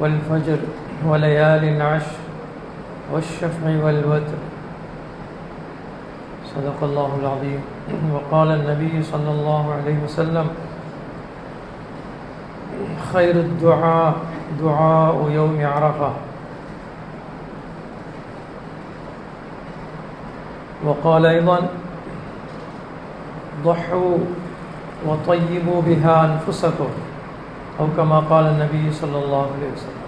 والفجر وليال عشر والشفع والوتر. صدق الله العظيم. وقال النبي صلى الله عليه وسلم خير الدعاء دعاء يوم عرفة. وقال أيضا ضحوا وطيبوا بها أنفسكم. أو كما قال النبي صلى الله عليه وسلم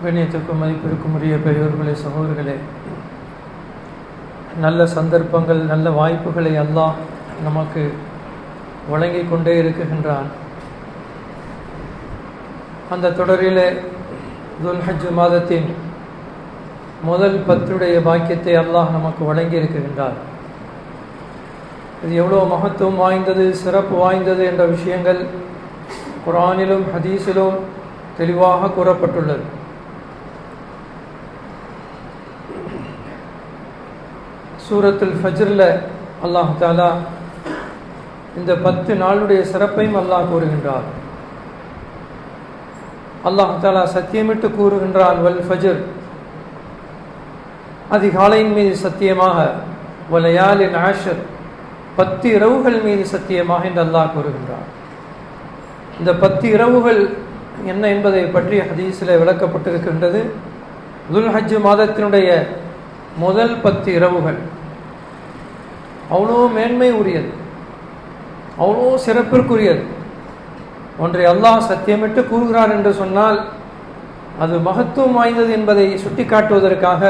கண்ணியத்துக்கும் மதிப்பிற்கும் உரிய பெரியோர்களே சகோதரர்களே நல்ல சந்தர்ப்பங்கள் நல்ல வாய்ப்புகளை அல்லாஹ் நமக்கு வழங்கிக் கொண்டே இருக்குகின்றான் அந்த தொடரிலே துல்ஹஜ் மாதத்தின் முதல் பத்துடைய பாக்கியத்தை அல்லாஹ் நமக்கு வழங்கி இருக்குகின்றார் இது எவ்வளோ மகத்துவம் வாய்ந்தது சிறப்பு வாய்ந்தது என்ற விஷயங்கள் குரானிலும் ஹதீஸிலும் தெளிவாக கூறப்பட்டுள்ளது சூரத்துல் ஃபஜ்ரில் அல்லாஹ் தாலா இந்த பத்து நாளுடைய சிறப்பையும் அல்லாஹ் கூறுகின்றார் அல்லாஹ் தாலா சத்தியமிட்டு கூறுகின்றான் வல் ஃபஜர் அதிகாலையின் மீது சத்தியமாக வலையாலின் ஆஷர் பத்து இரவுகள் மீது சத்தியமாக என்று அல்லாஹ் கூறுகின்றார் இந்த பத்து இரவுகள் என்ன என்பதை பற்றி ஹதீஸில் விளக்கப்பட்டிருக்கின்றது. துல்ஹஜ் மாதத்தினுடைய முதல் பத்து இரவுகள். அவ்வளோ மேன்மை உரியது அவ்வளோ சிறப்பிற்குரியது. ஒன்றை அல்லாஹ் சத்தியமிட்டு கூறுகிறார் என்று சொன்னால் அது மகத்துவம் வாய்ந்தது என்பதை சுட்டிக்காட்டுவதற்காக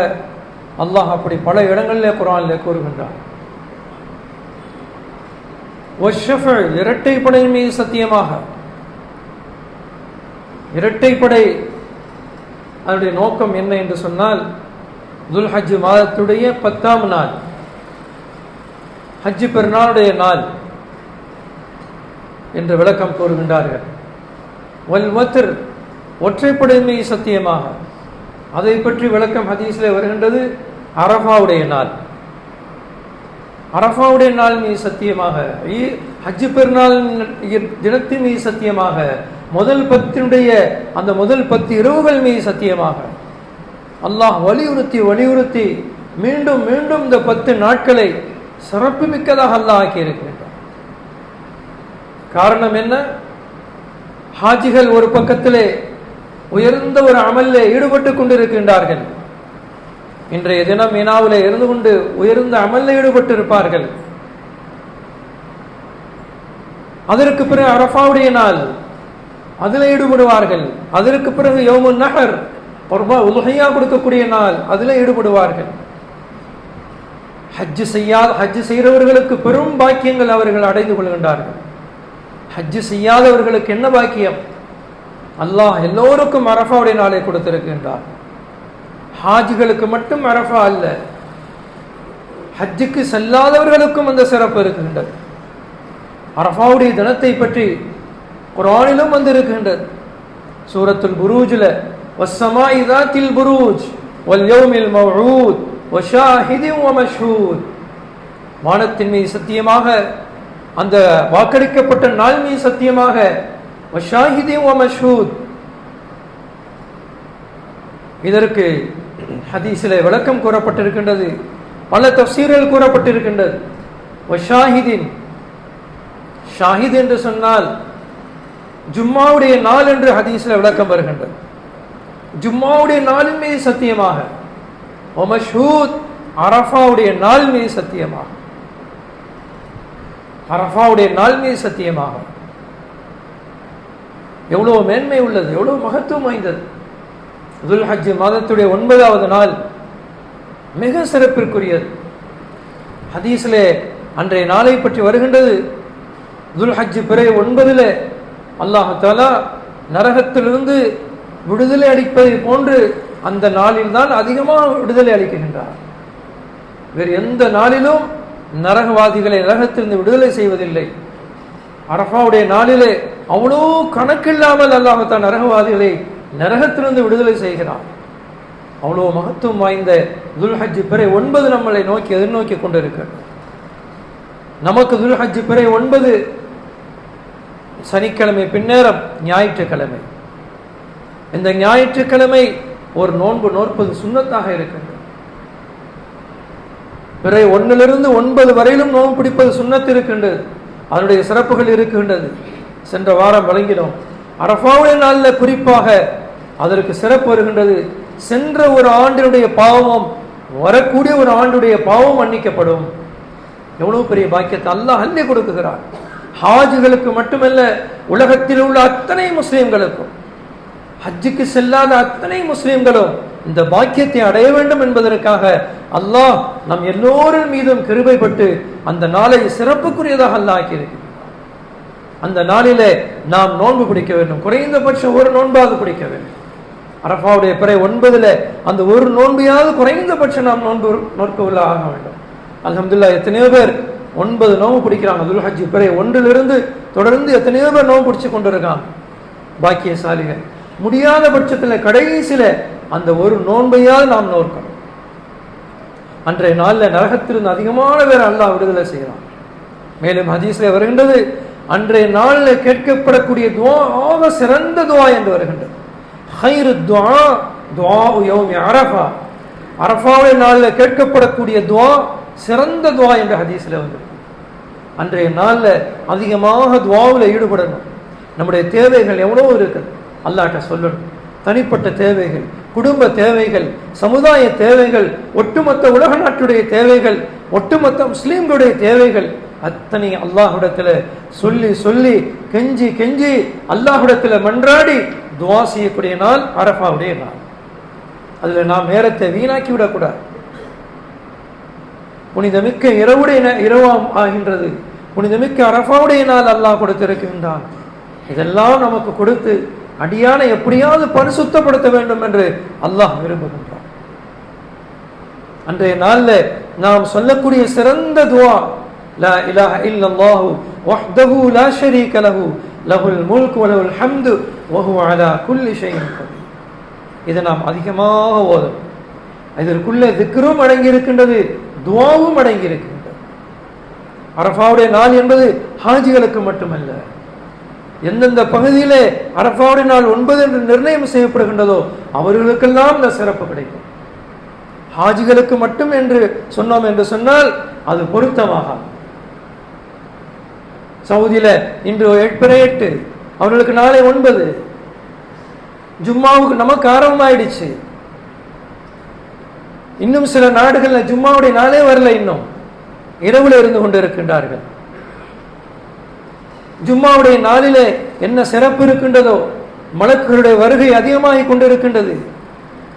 அல்லாஹ் அப்படி பல இடங்களில் குரானில் கூறுகின்றார் இரட்டைப்படை மீது சத்தியமாக இரட்டைப்படை அதனுடைய நோக்கம் என்ன என்று சொன்னால் துல் ஹஜ் மாதத்துடைய பத்தாம் நாள் ஹஜ்ஜு பெருநாளுடைய நாள் என்று விளக்கம் கூறுகின்றார்கள். வல் மத்திர் ஒற்றைப்படை சத்தியமாக. அதை பற்றி விளக்கம் ஹதீஸில் வருகின்றது அரஃபாவுடைய நாள். அரஃபாவுடைய நாள் மீது சத்தியமாக ஹஜ்ஜு பெருநாள் தினத்தின் மீது சத்தியமாக முதல் பத்தினுடைய அந்த முதல் பத்து இரவுகள் மீது சத்தியமாக. அல்லாஹ் வலியுறுத்தி வலியுறுத்தி மீண்டும் மீண்டும் இந்த பத்து நாட்களை சிறப்பு மிக்கதாக அல்லாஹ் ஆக்கியிருக்கின்றார் காரணம் என்ன? ஹாஜிகள் ஒரு பக்கத்திலே உயர்ந்த ஒரு அமல்ல ஈடுபட்டு கொண்டிருக்கின்றார்கள். இன்றைய தினம் மீனாவில் இருந்து கொண்டு உயர்ந்த அமல்ல ஈடுபட்டு இருப்பார்கள் அதற்கு பிறகு அரஃபாவுடைய நாள் அதில் ஈடுபடுவார்கள். அதற்கு பிறகு யோமு நகர் உலகையா கொடுக்கக்கூடிய நாள் அதில் ஈடுபடுவார்கள். ஹஜ்ஜு செய்யாத ஹஜ்ஜு செய்கிறவர்களுக்கு பெரும் பாக்கியங்கள் அவர்கள் அடைந்து கொள்கின்றார்கள். ஹஜ்ஜு செய்யாதவர்களுக்கு என்ன பாக்கியம்? அல்லாஹ் எல்லோருக்கும் அரஃபாவுடைய நாளை கொடுத்திருக்கின்றார். ஹாஜிகளுக்கு மட்டும் அரஃபா அல்ல ஹஜ்ஜுக்கு செல்லாதவர்களுக்கும் அந்த சிறப்பு இருக்கின்றது. அரஃபாவுடைய தினத்தை பற்றி குரானிலும் வந்து இருக்கின்றது சூரத்துல் புரூஜில் வசமா இதாத்தில் புரூஜ் வல்யோமில் யௌமில் மவ்ஊத் வஷாஹிதி வானத்தின் மீது சத்தியமாக அந்த வாக்களிக்கப்பட்ட நாள் மீது சத்தியமாக வஷாஹிதி வமஷ்ஹூத். இதற்கு ஹதீஸில் விளக்கம் கூறப்பட்டிருக்கின்றது. பல தப்சீர்கள் கூறப்பட்டிருக்கின்றது. ஷாஹிதின் ஷாஹித் என்று சொன்னால் ஜும்மாவுடைய நாள் என்று ஹதீஸில் விளக்கம் வருகின்றது ஜும்மாவுடைய நாளின் மீது சத்தியமாக ஒமஷூத் அரஃபாவுடைய நாள் மீது சத்தியமாக அரஃபாவுடைய நாள் மீது சத்தியமாக. எவ்வளோ மேன்மை உள்ளது எவ்வளவு மகத்துவம் வாய்ந்தது. துல் ஹஜ் மாதத்துடைய ஒன்பதாவது நாள் மிக சிறப்பிற்குரியது. ஹதீஸிலே அன்றைய நாளை பற்றி வருகின்றது. துல் ஹஜ் பிறை ஒன்பதில் அல்லாஹாலா நரகத்திலிருந்து விடுதலை அளிப்பதை போன்று அந்த நாளில் தான் அதிகமாக விடுதலை அளிக்கின்றார். வேறு எந்த நாளிலும் நரகவாதிகளை நரகத்திலிருந்து விடுதலை செய்வதில்லை. அரஃபாவுடைய நாளிலே அவ்வளோ கணக்கில்லாமல் அல்லாஹத்தான் நரகவாதிகளை நரகத்திலிருந்து விடுதலை செய்கிறார். அவ்வளோ மகத்துவம் வாய்ந்த துல்ஹஜ் பிறை ஒன்பது நம்மளை நோக்கி எதிர்நோக்கி கொண்டிருக்கிறது நமக்கு துல்ஹஜ் பிறை ஒன்பது சனிக்கிழமை பின்னேரம் ஞாயிற்றுக்கிழமை. இந்த ஞாயிற்றுக்கிழமை ஒரு நோன்பு நோற்பது சுண்ணத்தாக இருக்கின்றது. பிறகு ஒன்னிலிருந்து ஒன்பது வரையிலும் நோன்பு பிடிப்பது சுண்ணத்து இருக்கின்றது. அதனுடைய சிறப்புகள் இருக்கின்றது. சென்ற வாரம் வழங்கினோம். அரபாவுடைய நாளில் குறிப்பாக அதற்கு சிறப்பு வருகின்றது. சென்ற ஒரு ஆண்டினுடைய பாவமும் வரக்கூடிய ஒரு ஆண்டுடைய பாவம் மன்னிக்கப்படும். எவ்வளவு பெரிய பாக்கியத்தை அல்லாஹ் அள்ளி கொடுக்குகிறான். ஹாஜுகளுக்கு மட்டுமல்ல உலகத்தில் உள்ள அத்தனை முஸ்லிம்களுக்கும் ஹஜ்ஜுக்கு செல்லாத அத்தனை முஸ்லிம்களும் இந்த பாக்கியத்தை அடைய வேண்டும் என்பதற்காக அல்லாஹ் நம் எல்லோரின் மீதும் கிருபைப்பட்டு அந்த நாளை சிறப்புக்குரியதாக அல்லாஹ் ஆக்கியிருக்கிறார் அந்த நாளிலே நாம் நோன்பு பிடிக்க வேண்டும். குறைந்தபட்சம் ஒரு நோன்பாவது பிடிக்க வேண்டும். அரபாவுடைய பிறை ஒன்பதுல அந்த ஒரு நோன்பையாவது குறைந்தபட்சம் நாம் நோன்பு நோற்புள்ள ஆக வேண்டும். அலமதுல்லா எத்தனையோ பேர் ஒன்பது நோன்பு பிடிக்கிறாங்க துல்ஹஜ் பிறை ஒன்றிலிருந்து தொடர்ந்து எத்தனையோ பேர் நோன்பு பிடிச்சு கொண்டிருக்காங்க பாக்கியசாலிகள். முடியாத பட்சத்தில் கடைசியில அந்த ஒரு நோன்பையாவது நாம் நோக்கணும் அன்றைய நாளில் நரகத்திலிருந்து அதிகமான பேர் அல்லாஹ் விடுதலை செய்யலாம் மேலும் ஹதீஸில் வருகின்றது அன்றைய நாளில் கேட்கப்படக்கூடிய துவாக ஆக சிறந்த துவா என்று வருகின்றது. ஹைரு துவா துவா அரஃபா. அரஃபாவுடைய நாளில் கேட்கப்படக்கூடிய துவா சிறந்த துவா என்ற ஹதீஸில் வந்து அன்றைய நாளில் அதிகமாக துவாவில் ஈடுபடணும். நம்முடைய தேவைகள் எவ்வளோ இருக்குது அல்லாட்ட சொல்லணும். தனிப்பட்ட தேவைகள் குடும்ப தேவைகள் சமுதாய தேவைகள் ஒட்டுமொத்த உலக நாட்டுடைய தேவைகள் ஒட்டுமொத்த முஸ்லீம்களுடைய தேவைகள் அத்தனை அல்லாஹுடத்தில் சொல்லி சொல்லி கெஞ்சி கெஞ்சி அல்லாஹுடத்தில் மன்றாடி துவா செய்யக்கூடிய நாள் அரஃபாவுடைய நாள். அதில் நாம் நேரத்தை வீணாக்கி விடக்கூடாது. புனிதமிக்க இரவுடைய இரவாம் ஆகின்றது. புனிதமிக்க அரஃபாவுடைய நாள் அல்லாஹ் கொடுத்திருக்கின்றான். இதெல்லாம் நமக்கு கொடுத்து அடியானை எப்படியாவது பரிசுத்தப்படுத்த வேண்டும் என்று அல்லாஹ் விரும்புகின்றான். அன்றைய நாள்ல நாம் சொல்லக்கூடிய சிறந்த துவா லா இலாஹ இல்லல்லாஹு வஹ்தஹு லா ஷரீக லஹு லஹுல் முல்க் வ லஹுல் ஹம்து வ ஹுவ அலா குல்லி ஷைஇன் கதீர். இதை நாம் அதிகமாக ஓதும் இதற்குள்ளே திக்ரும் அடங்கி இருக்கின்றது துவாவும் அடங்கி இருக்கின்றது. அரஃபாவுடைய நாள் என்பது ஹாஜிகளுக்கு மட்டுமல்ல. எந்தெந்த பகுதியிலே அரஃபாவுடைய நாள் ஒன்பது என்று நிர்ணயம் செய்யப்படுகின்றதோ அவர்களுக்கெல்லாம் இந்த சிறப்பு கிடைக்கும். ஹாஜிகளுக்கு மட்டும் என்று சொன்னோம் என்று சொன்னால் அது பொருத்தமாகாது. சவுதியில இன்று எட்டு எட்டு அவர்களுக்கு நாளை ஒன்பது. ஜும்மாவுக்கு நமக்கு ஆரம்பமாயிடுச்சு. இன்னும் சில நாடுகள்ல ஜும்மாவுடைய நாளே வரல இன்னும். இரவுல இருந்து கொண்டிருக்கின்றார்கள். ஜும்மாவுடைய நாளிலே என்ன சிறப்பு இருக்கின்றதோ மலக்குகளுடைய வருகை அதிகமாகி கொண்டிருக்கின்றது.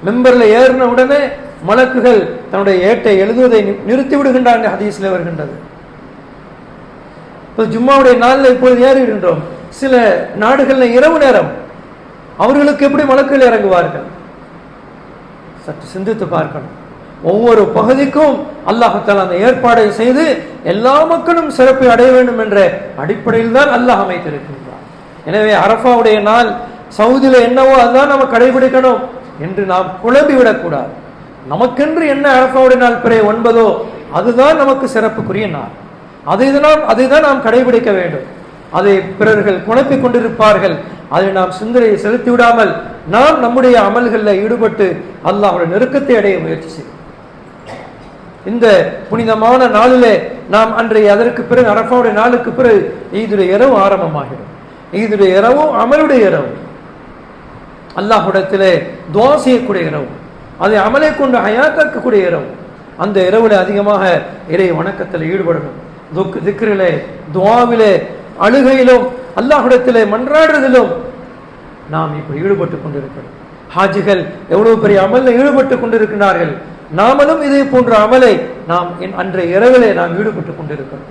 மெம்பரில் ஏறின உடனே மலக்குகள் தன்னுடைய ஏட்டை எழுதுவதை நிறுத்தி விடுகின்றாங்க ஹதீஸில் வருகின்றது. இப்போ ஜும்மாவுடைய நாளில் இப்பொழுது ஏறுகின்றோம். சில நாடுகள்ல இரவு நேரம் அவர்களுக்கு எப்படி மலக்குகள் இறங்குவார்கள்? சற்று சிந்தித்து பார்க்கணும். ஒவ்வொரு பகுதிக்கும் அல்லாஹத்தால் அந்த ஏற்பாடை செய்து எல்லா மக்களும் சிறப்பை அடைய வேண்டும் என்ற அடிப்படையில் தான் அல்லாஹ் அமைத்திருக்கின்றார் எனவே அரஃபாவுடைய நாள் சவுதியில என்னவோ அதுதான் நம்ம கடைபிடிக்கணும் என்று நாம் குழம்பி விடக்கூடாது. நமக்கென்று என்ன அரஃபாவுடைய நாள் பிறைய ஒன்பதோ அதுதான் நமக்கு சிறப்புக்குரிய நாள். அதை நாம் அதை தான் நாம் கடைபிடிக்க வேண்டும். அதை பிறர்கள் குழப்பிக் கொண்டிருப்பார்கள். அதை நாம் சிந்தனையை செலுத்தி விடாமல் நாம் நம்முடைய அமல்களில் ஈடுபட்டு அல்லாஹ்வுடைய நெருக்கத்தை அடைய முயற்சி செய்யும் இந்த புனிதமான நாளிலே நாம் அன்றைய அதற்கு பிறகு அரஃபாவுடைய நாளுக்கு பிறகு ஈதுடைய இரவு ஆரம்பமாகிடும் ஈதுடைய இரவும் அமலுடைய இரவு அல்லாஹுடத்திலே துவா செய்யக்கூடிய இரவு அதை அமலை கொண்டு ஹயாத்தாக்கக்கூடிய இரவு அந்த இரவுல அதிகமாக இறை வணக்கத்தில் ஈடுபடணும். துக் திக்ரிலே துவாவிலே அழுகையிலும் அல்லாஹுடத்திலே மன்றாடுறதிலும் நாம் இப்படி ஈடுபட்டு கொண்டிருக்கிறோம். ஹாஜிகள் எவ்வளவு பெரிய அமலில் ஈடுபட்டு கொண்டிருக்கிறார்கள்? நாமளும் இதே போன்ற அமலை நாம் அன்றைய இரவிலே நாம் ஈடுபட்டு கொண்டிருக்கிறோம்.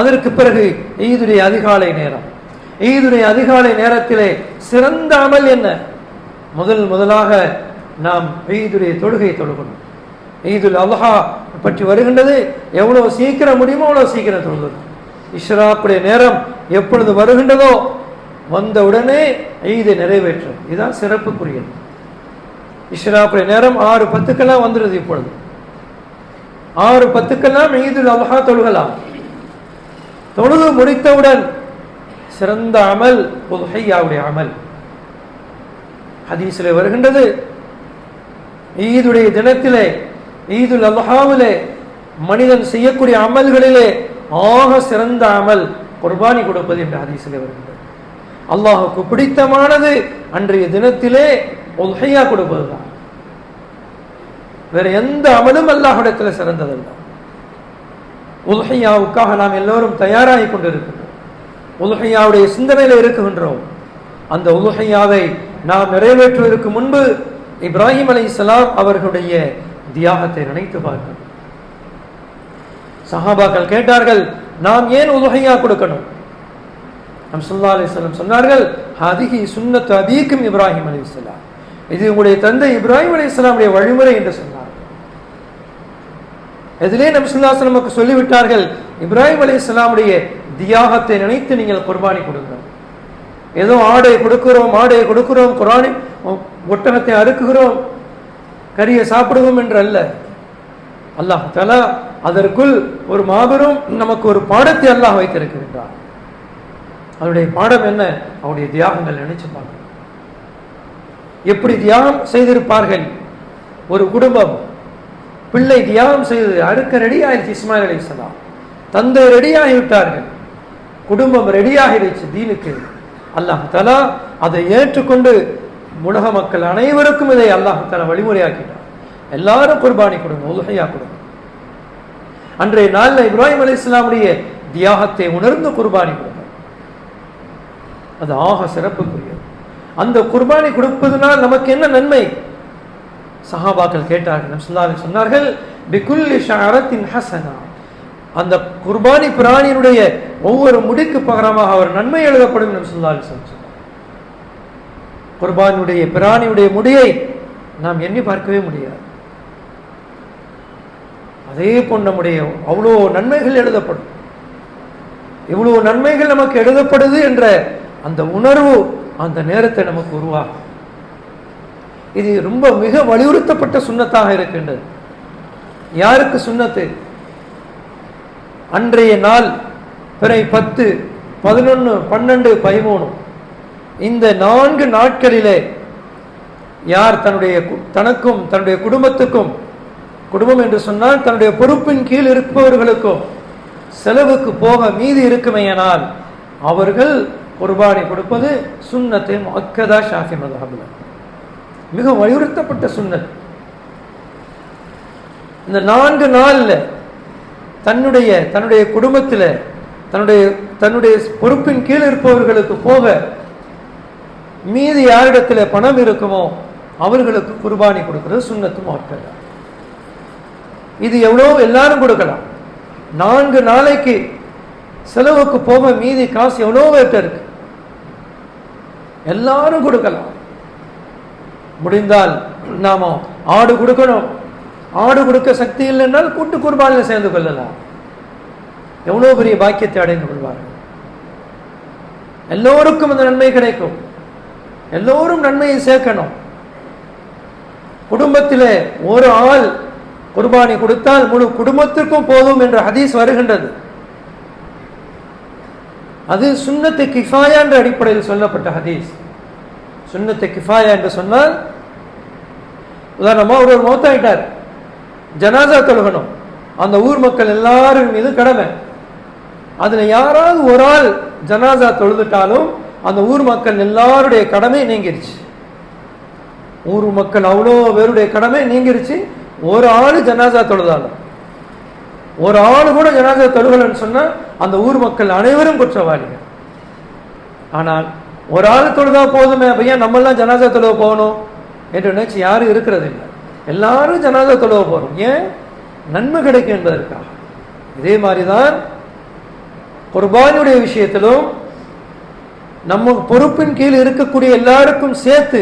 அதற்கு பிறகு ஈதுடைய அதிகாலை நேரம். ஈதுடைய அதிகாலை நேரத்திலே சிறந்த அமல் என்ன? முதல் முதலாக நாம் ஈதுடைய தொழுகையை தொழுகணும். ஈதுல் அல்ஹா பற்றி வருகின்றது எவ்வளவு சீக்கிரம் முடியுமோ அவ்வளவு சீக்கிரம் தொழுது. இஷ்ராக்குடைய நேரம் எப்பொழுது வருகின்றதோ வந்தவுடனே ஈதை நிறைவேற்றும். இதுதான் சிறப்புக்குரியது. இஷ்ராக்குடைய நேரம் ஆறு பத்துக்கெல்லாம் வந்துடுது இப்பொழுது. ஆறு பத்துக்கெல்லாம் ஈதுல் அல்ஹா தொழுகலாம். தொழுது முடித்தவுடன் சிறந்த அமல் உதுஹையாவுடைய அமல். ஹதீஸில் வருகின்றது ஈதுடைய தினத்திலே ஈதுல் அல்ஹாவிலே மனிதன் செய்யக்கூடிய அமல்களிலே ஆக சிறந்த அமல் குர்பானி கொடுப்பது என்று ஹதீஸிலே வருகின்றது. அல்லாஹுக்கு பிடித்தமானது அன்றைய தினத்திலே உதுஹையா கொடுப்பதுதான். வேற எந்த அமலும் அல்லாஹுடத்தில் சிறந்ததல்ல. உலகையாவுக்காக நாம் எல்லோரும் தயாராகி கொண்டிருக்கின்றோம் உலகையாவுடைய சிந்தனையில் இருக்குகின்றோம். அந்த உலகையாவை நாம் நிறைவேற்றுவதற்கு முன்பு இப்ராஹிம் அலை அவர்களுடைய தியாகத்தை நினைத்து பார்க்கணும். சஹாபாக்கள் கேட்டார்கள் நாம் ஏன் உலகையா கொடுக்கணும்? நம் சுல்லா அலி சொன்னார்கள் அதிகி சுன்னத்து அதிகம் இப்ராஹிம் அலி இது உங்களுடைய தந்தை இப்ராஹிம் அலி இஸ்லாமுடைய வழிமுறை என்று சொன்னார். எதிலே நம் சுல்லாசன் நமக்கு சொல்லிவிட்டார்கள் இப்ராஹிம் அலி இஸ்லாமுடைய தியாகத்தை நினைத்து நீங்கள் குர்பானி கொடுங்க. ஏதோ ஆடை கொடுக்கிறோம் ஆடை கொடுக்கிறோம் குரானி ஒட்டகத்தை அறுக்குகிறோம் கறியை சாப்பிடுவோம் என்று அல்ல அல்லாஹ் தலா அதற்குள் ஒரு மாபெரும் நமக்கு ஒரு பாடத்தை அல்லாஹ் வைத்திருக்கின்றார் அவருடைய பாடம் என்ன? அவருடைய தியாகங்கள் நினைச்சு பார்க்கணும். எப்படி தியாகம் செய்திருப்பார்கள்? ஒரு குடும்பம் பிள்ளை தியாகம் செய்தது அடுக்க ரெடி ஆயிடுச்சு இஸ்மாயில் அலி இஸ்லாம் தந்தை ரெடியாகி விட்டார்கள். குடும்பம் ரெடியாகிடுச்சு தீனுக்கு. அல்லாஹ் தலா அதை ஏற்றுக்கொண்டு உலக மக்கள் அனைவருக்கும் இதை அல்லாஹ் தலா வழிமுறையாக்கிட்டார் எல்லாரும் குர்பானி கொடுங்க உலகையா கொடுங்க. அன்றைய நாளில் இப்ராஹிம் அலி இஸ்லாமுடைய தியாகத்தை உணர்ந்து குர்பானி கொடுங்க. அது ஆக சிறப்பு அந்த குர்பானி கொடுப்பதனால் நமக்கு என்ன நன்மை? சஹாபாக்கள் கேட்டார்கள் சொன்னார்கள் சொன்னார்கள் பிகுல்லி ஷாரத்தின் ஹசனா அந்த குர்பானி பிராணியினுடைய ஒவ்வொரு முடிக்கு பகரமாக அவர் நன்மை எழுதப்படும் என்று சொன்னார்கள் சொன்னார். குர்பானியுடைய பிராணியுடைய முடியை நாம் எண்ணி பார்க்கவே முடியாது. அதே போல் நம்முடைய அவ்வளோ நன்மைகள் எழுதப்படும். இவ்வளோ நன்மைகள் நமக்கு எழுதப்படுது என்ற அந்த உணர்வு அந்த நேரத்தை நமக்கு உருவாகும் இது ரொம்ப மிக வலியுறுத்தப்பட்ட சுண்ணத்தாக இருக்கின்றது. யாருக்கு சுண்ணத்து? அன்றைய நாள் பிறை பத்து பதினொன்று பன்னெண்டு பதிமூணு. இந்த நான்கு நாட்களிலே யார் தன்னுடைய தனக்கும் தன்னுடைய குடும்பத்துக்கும் குடும்பம் என்று சொன்னால் தன்னுடைய பொறுப்பின் கீழ் இருப்பவர்களுக்கும் செலவுக்கு போக மீதி இருக்குமையானால் அவர்கள் குர்பானி கொடுப்பது சுண்ணத்தை மக்கதா ஷாஃபி மதஹபில். மிக வலியுறுத்தப்பட்ட சுண்ணத் இந்த நான்கு நாளில் தன்னுடைய தன்னுடைய குடும்பத்தில் தன்னுடைய தன்னுடைய பொறுப்பின் கீழ் இருப்பவர்களுக்கு போக மீதி யாரிடத்தில் பணம் இருக்குமோ அவர்களுக்கு குர்பானி கொடுக்கறது சுண்ணத்து மாற்றம் இது எவ்வளோ எல்லாரும் கொடுக்கலாம். நான்கு நாளைக்கு செலவுக்கு போக மீதி காசு எவ்வளோ பேர்ட்ட இருக்கு. எல்லாரும் கொடுக்கலாம். முடிந்தால் நாம ஆடு கொடுக்கணும். ஆடு கொடுக்க சக்தி இல்லைன்னால் கூட்டு குர்பானில் சேர்ந்து கொள்ளலாம். எவ்வளோ பெரிய பாக்கியத்தை அடைந்து கொள்வார்கள்? எல்லோருக்கும் அந்த நன்மை கிடைக்கும். எல்லோரும் நன்மையை சேர்க்கணும். குடும்பத்திலே ஒரு ஆள் குர்பானி கொடுத்தால் முழு குடும்பத்திற்கும் போதும் என்ற ஹதீஸ் வருகின்றது. அது சுண்ணத்தை கிஃபாயா என்ற அடிப்படையில் சொல்லப்பட்ட ஹதீஸ். சுண்ணத்தை கிஃபாயா என்று சொன்னால் உதாரணமாக ஒரு ஒரு மௌத்தாயிட்டார். ஜனாசா தொழுகணும். அந்த ஊர் மக்கள் எல்லாரும் மீது கடமை. அதில் யாராவது ஒரு ஆள் ஜனாசா தொழுதுட்டாலும் அந்த ஊர் மக்கள் எல்லாருடைய கடமை நீங்கிருச்சு. ஊர் மக்கள் அவ்வளோ பேருடைய கடமை நீங்கிருச்சு. ஒரு ஆள் ஜனாசா தொழுதாலும். ஒரு ஆள் கூட ஜனாசா தொழுகலன்னு சொன்னால் அந்த ஊர் மக்கள் அனைவரும் குற்றவாளிகள். ஆனால் ஒரு ஆள் தொழுதா போதுமே பையன் நம்மெல்லாம் ஜனாசா தொழுவ போகணும்? என்று நினைச்சு யாரும் இருக்கிறது இல்லை எல்லாரும் ஜனாசா தொழுவ போகிறோம் ஏன்? நன்மை கிடைக்கும் என்பதற்காக. இதே மாதிரி தான் குர்பானியுடைய விஷயத்திலும் நம்ம பொறுப்பின் கீழ் இருக்கக்கூடிய எல்லாருக்கும் சேர்த்து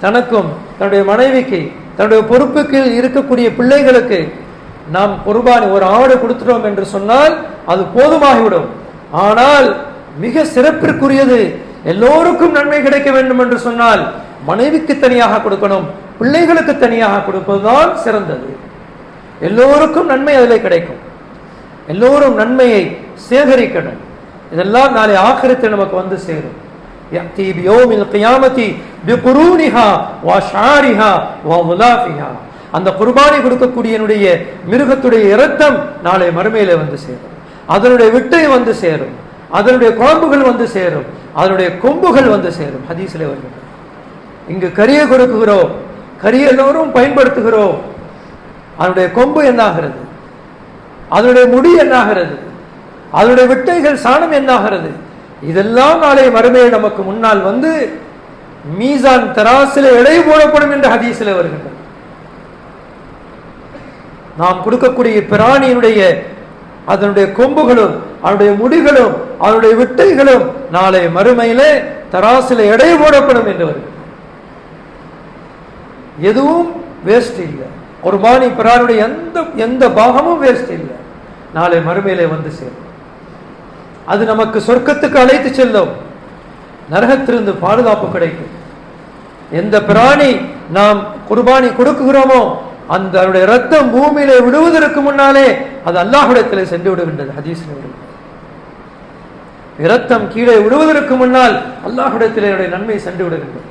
தனக்கும் தன்னுடைய மனைவிக்கு தன்னுடைய பொறுப்பு கீழ் இருக்கக்கூடிய பிள்ளைகளுக்கு நாம் குர்பானி ஒரு ஆடு கொடுத்துட்டோம் என்று சொன்னால் அது போதுமாகிவிடும் ஆனால் மிக சிறப்பிற்குரியது எல்லோருக்கும் நன்மை கிடைக்க வேண்டும் என்று சொன்னால் மனைவிக்கு தனியாக கொடுக்கணும் பிள்ளைகளுக்கு தனியாக கொடுப்பதுதான் சிறந்தது எல்லோருக்கும் நன்மை அதில் கிடைக்கும் எல்லோரும் நன்மையை சேகரிக்கணும் இதெல்லாம் நாளை ஆக்கிரத்தில் நமக்கு வந்து சேரும் يأتي بيوم القيامة بقرونها وأشعارها وملافها அந்த குர்பானை கொடுக்கக்கூடியனுடைய மிருகத்துடைய இரத்தம் நாளை மறுமையில வந்து சேரும். அதனுடைய விட்டை வந்து சேரும். அதனுடைய குழம்புகள் வந்து சேரும். அதனுடைய கொம்புகள் வந்து சேரும். ஹதீஸிலே வருகிறது. இங்கு கரியை கொடுக்குகிறோம். கரியை எல்லோரும் பயன்படுத்துகிறோம். அதனுடைய கொம்பு என்னாகிறது? அதனுடைய முடி என்னாகிறது? அதனுடைய விட்டைகள் சாணம் என்னாகிறது? இதெல்லாம் நாளை மறுமையில் நமக்கு முன்னால் வந்து மீசான் தராசில எடை போடப்படும் என்று ஹதீஸில் வருகின்றது. நாம் கொடுக்கக்கூடிய பிராணியினுடைய அதனுடைய கொம்புகளும் அதனுடைய முடிகளும் அதனுடைய விட்டைகளும் நாளை மறுமையிலே தராசில எடை போடப்படும் என்று வருகிறது. எதுவும் வேஸ்ட் இல்லை. குர்பானி பிரானுடைய எந்த எந்த பாகமும் வேஸ்ட் இல்லை. நாளை மறுமையிலே வந்து சேரும். அது நமக்கு சொர்க்கத்துக்கு அழைத்து செல்லும். நரகத்திலிருந்து பாதுகாப்பு கிடைக்கும். எந்த பிராணி நாம் குர்பானி கொடுக்குகிறோமோ அந்த அவருடைய ரத்தம் பூமியில விடுவதற்கு முன்னாலே அது அல்லாஹுடத்தில் சென்று விடுகின்றது. ஹதீஸ் இரத்தம் கீழே விடுவதற்கு முன்னால் அல்லாஹுடத்தில் என்னுடைய நன்மை சென்று விடுகின்றது.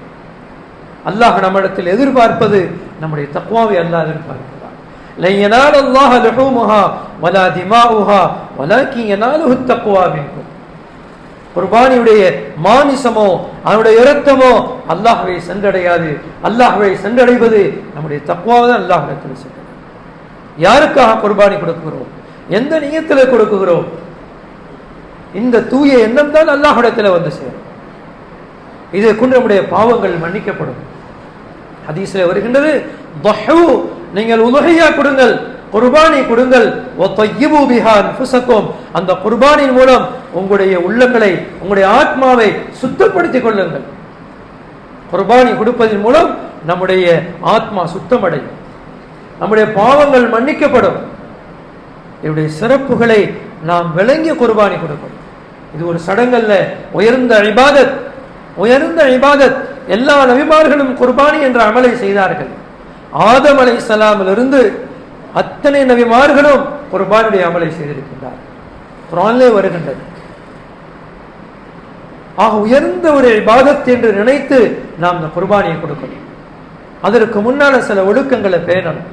அல்லாஹ் நம்மிடத்தில் எதிர்பார்ப்பது நம்முடைய தக்குவாவை அல்லாஹ் எதிர்பார்க்கிறார் என்னால் அல்லாஹ் லஹூமுஹா வலா திமாவுஹா வலாக்கி யனாலுஹு தக்குவா மின்கும். குர்பானியுடைய மானிசமோ அவனுடைய இரத்தமோ அல்லாஹ்வை சென்றடையாது. அல்லாஹுவை சென்றடைவது நம்முடைய தக்குவாவை அல்லாஹிடத்தில் அல்லாஹ்விடத்தில் யாருக்காக குர்பானி கொடுக்குகிறோம்? எந்த நீயத்தில் கொடுக்குகிறோம்? இந்த தூய எண்ணம் தான் அல்லாஹிடத்தில் வந்து சேரும். இதை கொண்டு நம்முடைய பாவங்கள் மன்னிக்கப்படும். ஹதீஸில் வருகின்றது நீங்கள் உலகையா கொடுங்கள் குர்பானி கொடுங்கள் அந்த குர்பானின் மூலம் உங்களுடைய உள்ளங்களை உங்களுடைய ஆத்மாவை சுத்தப்படுத்திக் கொள்ளுங்கள். குர்பானி கொடுப்பதன் மூலம் நம்முடைய ஆத்மா சுத்தமடையும். நம்முடைய பாவங்கள் மன்னிக்கப்படும். இவருடைய சிறப்புகளை நாம் விளங்கிய குர்பானி கொடுக்கணும் இது ஒரு சடங்கல்ல உயர்ந்த இபாதத். உயர்ந்த இபாதத். எல்லா நபிமார்களும் குர்பானி என்ற அமலை செய்தார்கள். ஆதம் அலை இருந்து அத்தனை நபிமார்களும் குர்பானுடைய அமலை செய்திருக்கின்றார் குரான்லே வருகின்றது. ஆக உயர்ந்த ஒரு பாதத்து என்று நினைத்து நாம் இந்த குர்பானியை கொடுக்கணும். அதற்கு முன்னால் சில ஒழுக்கங்களை பேணணும்.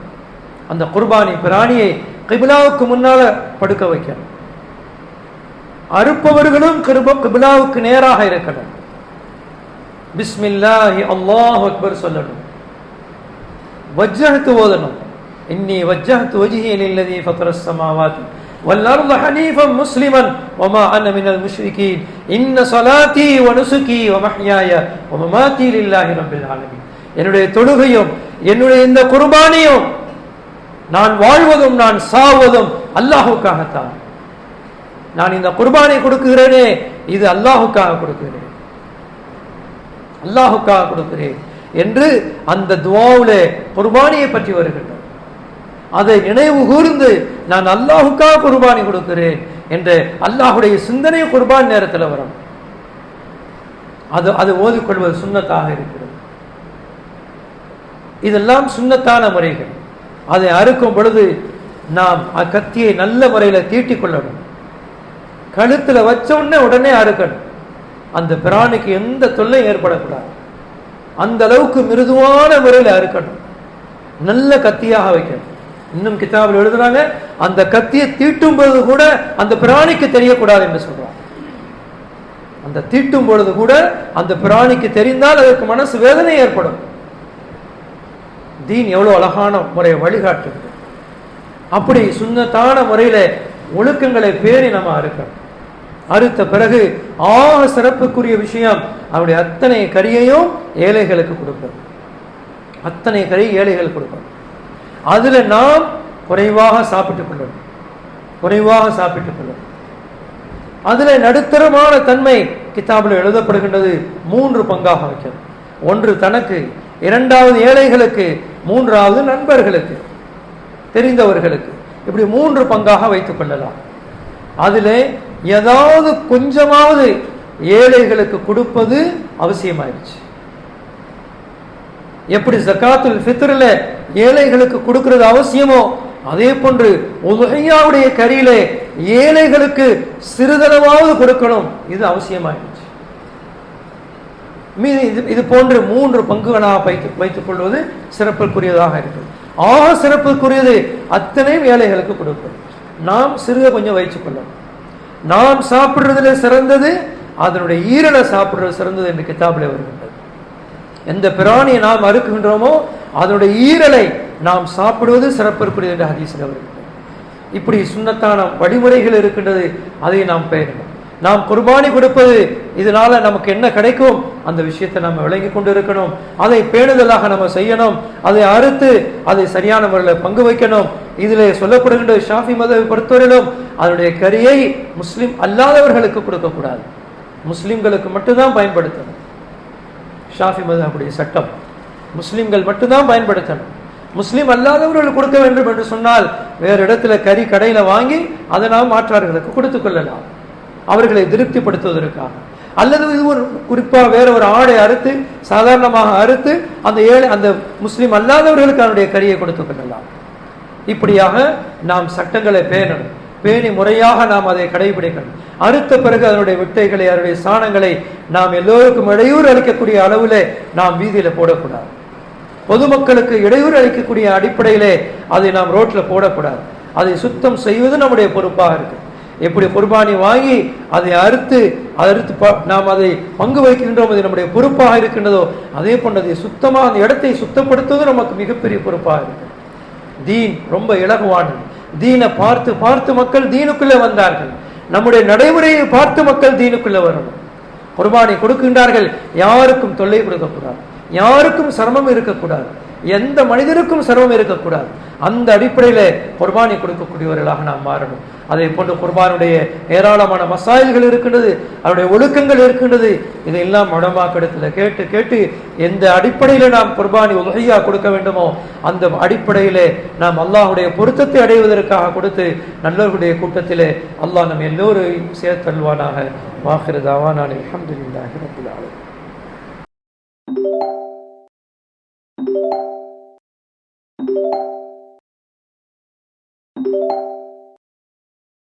அந்த குர்பானி பிராணியை கிபிலாவுக்கு முன்னால் படுக்க வைக்கணும். அறுப்பவர்களும் கிபிலாவுக்கு நேராக இருக்கணும். பிஸ்மில்லாஹி அல்லாஹ் அக்பர் சொல்லணும். வஜ்ஜகத்து ஓதணும். இன்னி வஜ்ஜகத்து வஜிஹி இல்லதி ஃபத்ரஸ் சமாவாத். والارض حنيفا مسلما وما انا من المشركين ان صلاتي ونسكي ومحياي ومماتي لله رب العالمين என்னுடைய தொழுகையும் என்னுடைய இந்த குர்பானியும் நான் வாழ்வதும் நான் சாவதும் அல்லாஹுக்காகத்தான் நான் இந்த குர்பானை கொடுக்குகிறேனே இது அல்லாஹுக்காக கொடுக்கிறேன் அல்லாஹுக்காக கொடுக்கிறேன் என்று அந்த துவாவிலே குர்பானியை பற்றி வருகின்றது அதை நினைவு கூர்ந்து நான் அல்லாஹுக்காக குர்பானி கொடுக்கிறேன் என்று அல்லாஹுடைய சிந்தனை குர்பான் நேரத்தில் வரும். அது அது ஓதிக்கொள்வது சுண்ணத்தாக இருக்கிறது. இதெல்லாம் சுண்ணத்தான முறைகள். அதை அறுக்கும் பொழுது நாம் அக்கத்தியை நல்ல முறையில் தீட்டிக் கொள்ளணும். கழுத்தில் வச்ச உடனே உடனே அறுக்கணும். அந்த பிராணிக்கு எந்த தொல்லையும் ஏற்படக்கூடாது. அந்த அளவுக்கு மிருதுவான முறையில் அறுக்கணும். நல்ல கத்தியாக வைக்கணும். இன்னும் கிதாபில் எழுதுறாங்க அந்த கத்தியை தீட்டும் பொழுது கூட அந்த பிராணிக்கு தெரியக்கூடாது என்று சொல்றாங்க. அந்த தீட்டும் பொழுது கூட அந்த பிராணிக்கு தெரிந்தால் அதற்கு மனசு வேதனை ஏற்படும். தீன் எவ்வளவு அழகான முறையை வழிகாட்டுது. அப்படி சுண்ணத்தான முறையில ஒழுக்கங்களை பேணி நம்ம அறுக்கணும். அறுத்த பிறகு ஆக சிறப்புக்குரிய விஷயம் அவருடைய அத்தனை கறியையும் ஏழைகளுக்கு கொடுக்கணும் அத்தனை கறி ஏழைகள் கொடுக்கணும் அதில் நாம் குறைவாக சாப்பிட்டுக் கொள்ளணும் குறைவாக சாப்பிட்டுக் கொள்ளணும் அதில் நடுத்தரமான தன்மை கிதாபில் எழுதப்படுகின்றது மூன்று பங்காக வைக்கிறது. ஒன்று தனக்கு இரண்டாவது ஏழைகளுக்கு மூன்றாவது நண்பர்களுக்கு தெரிந்தவர்களுக்கு. இப்படி மூன்று பங்காக வைத்துக் கொள்ளலாம். அதில் ஏதாவது கொஞ்சமாவது ஏழைகளுக்கு கொடுப்பது அவசியமாயிருச்சு எப்படி ஜக்காத்துல் ஃபித்ரில் ஏழைகளுக்கு கொடுக்கிறது அவசியமோ? அதே போன்று உலகையாவுடைய கரியிலே ஏழைகளுக்கு சிறிதளவாவது கொடுக்கணும். இது அவசியமாயிருச்சு மீது இது இது போன்று மூன்று பங்குகளாக வைத்து வைத்துக் கொள்வது சிறப்புக்குரியதாக இருக்குது ஆக சிறப்புக்குரியது அத்தனையும் ஏழைகளுக்கு கொடுப்பது. நாம் சிறுக கொஞ்சம் வைத்துக் கொள்ளணும். நாம் சாப்பிடுறதுல சிறந்தது அதனுடைய ஈரலை சாப்பிடுறது சிறந்தது என்று கிதாபிலே வருகின்றது. எந்த பிராணியை நாம் அறுக்குகின்றோமோ அதனுடைய ஈரலை நாம் சாப்பிடுவது சிறப்பிற்குரியது என்று ஹதீஸில் வருகின்றது இப்படி சுண்ணத்தான வழிமுறைகள் இருக்கின்றது அதை நாம் பெயரிடும் நாம் குர்பானி கொடுப்பது இதனால நமக்கு என்ன கிடைக்கும்? அந்த விஷயத்தை நம்ம விளங்கி கொண்டு இருக்கணும் அதை பேணுதலாக நம்ம செய்யணும். அதை அறுத்து அதை சரியான முறையில் பங்கு வைக்கணும். இதில் சொல்லப்படுகின்ற ஷாஃபி மதவை பொறுத்தவரையிலும் அதனுடைய கரியை முஸ்லீம் அல்லாதவர்களுக்கு கொடுக்கக்கூடாது. முஸ்லீம்களுக்கு மட்டும்தான் பயன்படுத்தணும். ஷாஃபி மதனுடைய சட்டம். முஸ்லிம்கள் மட்டும்தான் பயன்படுத்தணும். முஸ்லீம் அல்லாதவர்கள் கொடுக்க வேண்டும் என்று சொன்னால் வேறு இடத்துல கறி கடையில வாங்கி அதை நாம் மாற்றார்களுக்கு கொடுத்துக் கொள்ளலாம். அவர்களை திருப்திப்படுத்துவதற்காக. அல்லது இது ஒரு குறிப்பாக வேற ஒரு ஆடை அறுத்து சாதாரணமாக அறுத்து அந்த ஏழை அந்த முஸ்லீம் அல்லாதவர்களுக்கு அதனுடைய கரியை கொடுத்துக் கொள்ளலாம். இப்படியாக நாம் சட்டங்களை பேணணும். பேணி முறையாக நாம் அதை கடைபிடிக்கணும். அறுத்த பிறகு அதனுடைய விட்டைகளை அதனுடைய சாணங்களை நாம் எல்லோருக்கும் இடையூறு அளிக்கக்கூடிய அளவில் நாம் வீதியில போடக்கூடாது. பொதுமக்களுக்கு இடையூறு அளிக்கக்கூடிய அடிப்படையிலே அதை நாம் ரோட்டில் போடக்கூடாது. அதை சுத்தம் செய்வது நம்முடைய பொறுப்பாக இருக்கு. எப்படி குர்பானி வாங்கி அதை அறுத்து அறுத்து ப- நாம் அதை பங்கு வைக்கின்றோம் அது நம்முடைய பொறுப்பாக இருக்கின்றதோ அதே போன்றது அதை சுத்தமாக அந்த இடத்தை சுத்தப்படுத்துவது நமக்கு மிகப்பெரிய பொறுப்பாக இருக்கு. தீன் ரொம்ப இலகுவானது. தீனை பார்த்து பார்த்து மக்கள் தீனுக்குள்ளே வந்தார்கள். நம்முடைய நடைமுறையை பார்த்து மக்கள் தீனுக்குள்ளே வரணும். குர்பானை கொடுக்கின்றார்கள் யாருக்கும் தொல்லை கொடுக்கக்கூடாது. யாருக்கும் சிரமம் இருக்கக்கூடாது. எந்த மனிதனுக்கும் சிரமம் இருக்கக்கூடாது. அந்த அடிப்படையில் குர்பானி கொடுக்கக்கூடியவர்களாக நாம் மாறணும். அதே போன்று குர்பானுடைய ஏராளமான மசாயல்கள் இருக்கின்றது அவருடைய ஒழுக்கங்கள் இருக்கின்றது இதையெல்லாம் மடமாக்கிடத்தில் கேட்டு கேட்டு எந்த அடிப்படையில் நாம் குர்பானி உதவியா கொடுக்க வேண்டுமோ அந்த அடிப்படையிலே நாம் அல்லாஹ்வுடைய பொருத்தத்தை அடைவதற்காக கொடுத்து நல்லவர்களுடைய கூட்டத்திலே அல்லாஹ் நம் எல்லோரையும் சேர்த்தல்வானாக வாகிறதாவா நான் அல்ஹம்துலில்லாஹி ரபுல்லா